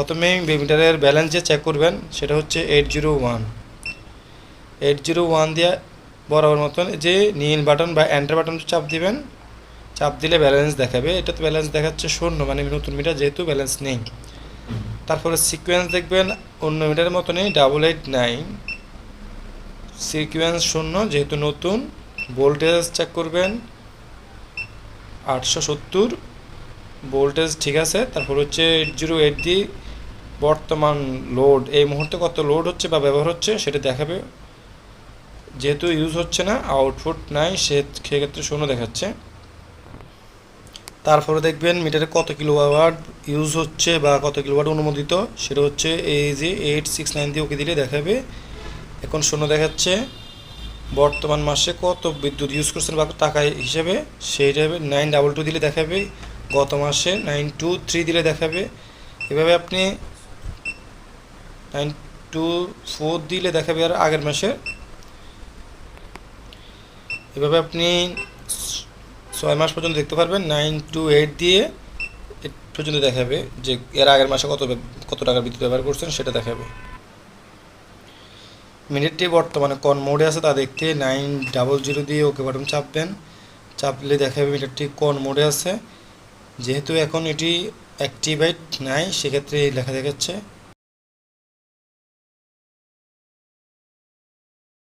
প্রথমেই মিটারের ব্যালেন্স যে চেক করবেন, সেটা হচ্ছে eight zero one eight zero one দিয়ে বরাবর মতন যে নীল বাটন বা এন্টার বাটন চাপ দিবেন, চাপ দিলে ব্যালেন্স দেখাবে। এটা তো ব্যালেন্স দেখাচ্ছে শূন্য মানে নতুন মিটার যেহেতু ব্যালেন্স নেই। তারপরে সিকোয়েন্স দেখবেন, অন্য মিটারের মতনই ডাবল এইট নাইন সিকোয়েন্স শূন্য, যেহেতু নতুন ভোল্টেজ চেক করবেন, আটশো সত্তর। ভোল্টেজ ঠিক আছে, তারপর হচ্ছে এইট জিরো এইট দি বর্তমান লোড এই মুহূর্তে কত লোড হচ্ছে বা ব্যবহার হচ্ছে সেটা দেখাবে। যেহেতু ইউজ হচ্ছে না আউটপুট নাই সেক্ষেত্রে শূন্য দেখাচ্ছে। তারপরে দেখবেন মিটারে কত কিলোওয়াট ইউজ হচ্ছে বা কত কিলোওয়াট অনুমোদিত, সেটা হচ্ছে এই যে এইট সিক্স নাইন দিয়ে ওকে দিলে দেখাবে। এখন শূন্য দেখাচ্ছে। বর্তমান মাসে কত বিদ্যুৎ ইউজ করছেন বা টাকা হিসেবে সেই হিসাবে নাইন ডাবল টু দিলে দেখাবে। গত মাসে নাইন টু থ্রি দিলে দেখাবে। এভাবে আপনি নাইন টু ফোর দিলে দেখাবে আর আগের মাসের এভাবে আপনি ছয় মাস পর্যন্ত দেখতে পারবেন। নাইন টু এইট দিয়ে এইট পর্যন্ত দেখাবে যে এর আগের মাসে কত কত টাকা বিদ্যুৎ ব্যবহার করছেন, সেটা দেখাবে। মিনিটটি বর্তমানে কোন মোডে আছে তা দেখতে। নাইন ডাবল জিরো দিয়ে ওকে বাটন চাপবেন। চাপলে দেখাবে মিটারটি কোন মোডে আছে। যেহেতু এখন এটি অ্যাক্টিভেট নাই, সেক্ষেত্রে এই লেখা দেখাচ্ছে।